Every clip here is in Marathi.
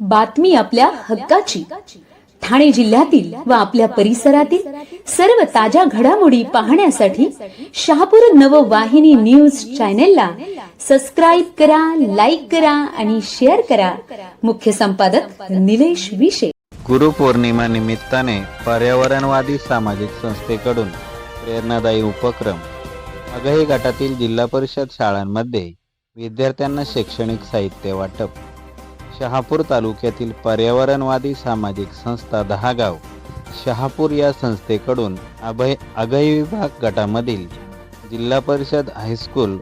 बातमी आपल्या हक्काची. ठाणे जिल्ह्यातील व आपल्या परिसरातील सर्व ताज्या घडामोडी पाहण्यासाठी शहापूर नववाहिनी न्यूज चॅनेलला सबस्क्राईब करा लाईक करा आणि शेअर करा. मुख्य संपादक निलेश विशे. गुरुपौर्णिमा निमित्ताने पर्यावरणवादी सामाजिक संस्थेकडून प्रेरणादायी उपक्रम. अगही गटातील जिल्हा परिषद शाळांमध्ये विद्यार्थ्यांना शैक्षणिक साहित्य वाटप. शहापूर तालुक्यातील पर्यावरणवादी सामाजिक संस्था दहागाव शहापूर या संस्थेकडून अभय अभय विभाग गटामधील जिल्हा परिषद हायस्कूल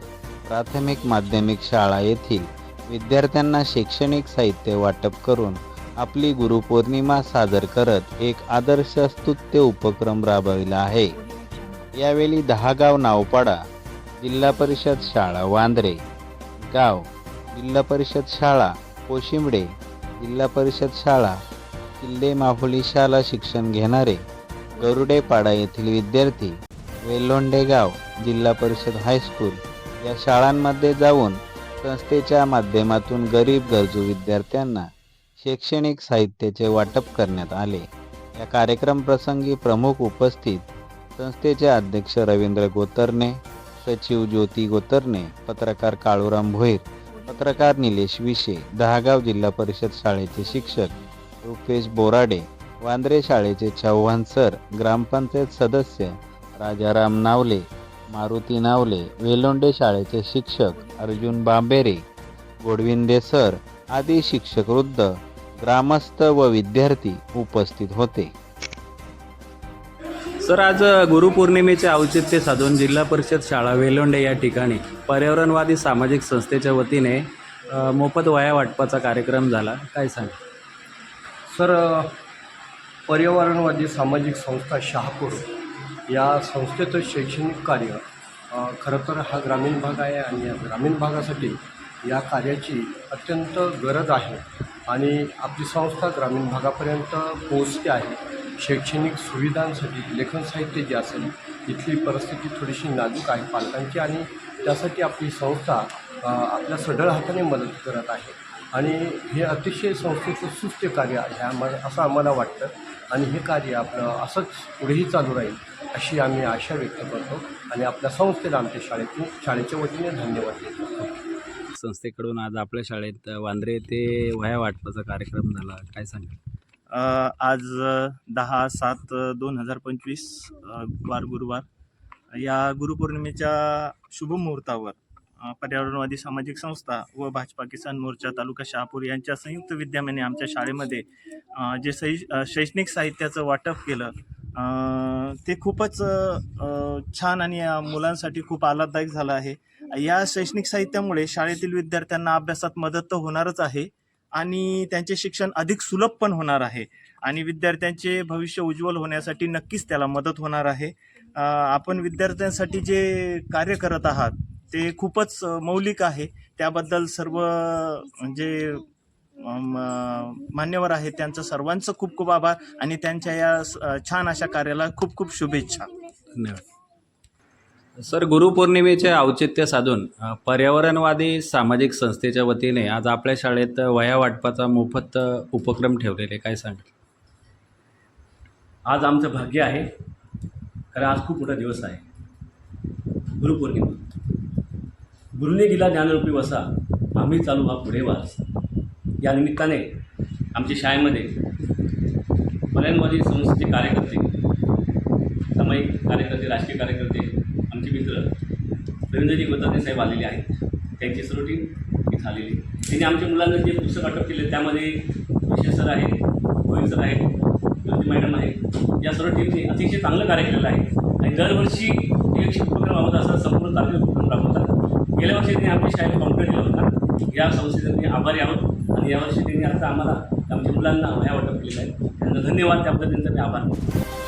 प्राथमिक माध्यमिक शाळा येथील विद्यार्थ्यांना शैक्षणिक साहित्य वाटप करून आपली गुरुपौर्णिमा सादर करत एक आदर्श स्तुत्य उपक्रम राबविला आहे. यावेळी दहागाव नावपाडा जिल्हा परिषद शाळा वांद्रे गाव जिल्हा परिषद शाळा कोशिंबडे जिल्हा परिषद शाळा किल्ले माहुली शाळा शिक्षण घेणारे गरुडेपाडा येथील विद्यार्थी वेलोंडे गाव जिल्हा परिषद हायस्कूल या शाळांमध्ये जाऊन संस्थेच्या माध्यमातून गरीब गरजू विद्यार्थ्यांना शैक्षणिक साहित्याचे वाटप करण्यात आले. या कार्यक्रम प्रसंगी प्रमुख उपस्थित संस्थेचे अध्यक्ष रवींद्र गोतरणे सचिव ज्योती गोतरणे पत्रकार काळूराम भोईर पत्रकार निलेश विशे दहागाव जिल्हा परिषद शाळेचे शिक्षक रुपेश बोराडे वांद्रे शाळेचे चव्हाण सर ग्रामपंचायत सदस्य राजाराम नावले मारुती नावले वेलोंडे शाळेचे शिक्षक अर्जुन बांबेरे गोडविंदे सर आदी शिक्षक वृद्ध ग्रामस्थ व विद्यार्थी उपस्थित होते. सर आज गुरुपौर्णिमेचे औचित्य साधून जिल्हा परिषद शाळा वेलोंडे या ठिकाणी पर्यावरणवादी सामाजिक संस्थेच्या वतीने मोफत वया वाटपाचा कार्यक्रम झाला. काय सांग सर पर्यावरणवादी सामाजिक संस्था शहापूर या संस्थेचं शैक्षणिक कार्य खरं तर हा ग्रामीण भाग आहे आणि या ग्रामीण भागासाठी या कार्याची अत्यंत गरज आहे आणि आपली संस्था ग्रामीण भागापर्यंत पोहोचते आहे. शैक्षणिक सुविधांसाठी लेखन साहित्य जे असेल इथली परिस्थिती थोडीशी नाजूक आहे पालकांची आणि त्यासाठी आपली संस्था आपल्या सढळ हाताने मदत करत आहे. आणि हे अतिशय संस्थेचं सुस्थ कार्य आहे आम्हाला असं आम्हाला वाटतं. आणि हे कार्य आपलं असंच पुढेही चालू राहील अशी आम्ही आशा व्यक्त करतो. आणि आपल्या संस्थेला आमच्या शाळेतून शाळेच्या वतीने धन्यवाद देतो. संस्थेकडून आज आपल्या शाळेत वांद्रे ते वया वाटपाचा कार्यक्रम झाला. काय सांगाल? आज दहा सात दोन हजार पंचवीस वार गुरुवार. या गुरुपौर्णिमेच्या शुभमुहूर्तावर पर्यावरणवादी सामाजिक संस्था व भाजपा किसान मोर्चा तालुका शहापूर यांच्या संयुक्त विद्यमाने आमच्या शाळेमध्ये जे सै शैक्षणिक साहित्याचं वाटप केलं ते खूपच छान आणि मुलांसाठी खूप आल्हाददायक झालं आहे. या शैक्षणिक साहित्यामुळे शाळेतील विद्यार्थ्यांना अभ्यासात मदत तर होणारच आहे. आणि त्यांचे शिक्षण अधिक सुलभ पण होणार आहे. आणि विद्यार्थ्यांचे भविष्य उज्ज्वल होण्यासाठी नक्कीच त्याला मदत होणार आहे. आपण विद्यार्थ्यांसाठी जे कार्य करत आहात ते खूपच मौलिक आहे. त्याबद्दल सर्व म्हणजे मान्यवर आहेत. त्यांचं सर्वांचं खूप खूप आभार आणि त्यांच्या या स- छान अशा कार्याला खूप खूप शुभेच्छा. धन्यवाद. सर गुरुपौर्णिमेचे औचित्य साधून पर्यावरणवादी सामाजिक संस्थेच्या वतीने आज आपल्या शाळेत वया वाटपाचा मोफत उपक्रम ठेवलेले काय सांगाल? आज आमचं भाग्य आहे. कारण आज खूप मोठा दिवस आहे. गुरुपौर्णिमा. गुरुने दिला ज्ञानरूपी वसा आम्ही चालू हा पुढे वास या निमित्ताने आमच्या शाळेमध्ये पर्यावरणवादी संस्थेचे कार्यकर्ते सामायिक कार्यकर्ते राजकीय कार्यकर्ते आमचे मित्र रवींद्रजी गोताते साहेब आलेले आहेत. त्यांची सर्व टीम इथं आलेली त्यांनी आमच्या मुलांना जे पुस्तक वाटप केले त्यामध्ये विशेष सर आहेत गोविंद सर आहेत ज्योती मॅडम आहेत या सर्व टीमने अतिशय चांगलं कार्य केलेलं आहे. आणि दरवर्षी एकशे उपक्रम राबवत असतात संपूर्ण तालुक्यात उपक्रम राबवतात गेल्या वर्षी त्यांनी आमच्या शाळेत कॉम्प्लेट केला होता. या संस्थेचे मी आभारी आहोत. आणि यावर्षी त्यांनी आता आम्हाला आमच्या मुलांना वह्या वाटप केलेलं आहे. त्यांना धन्यवाद. त्याबद्दल त्यांचा मी आभार मानतो.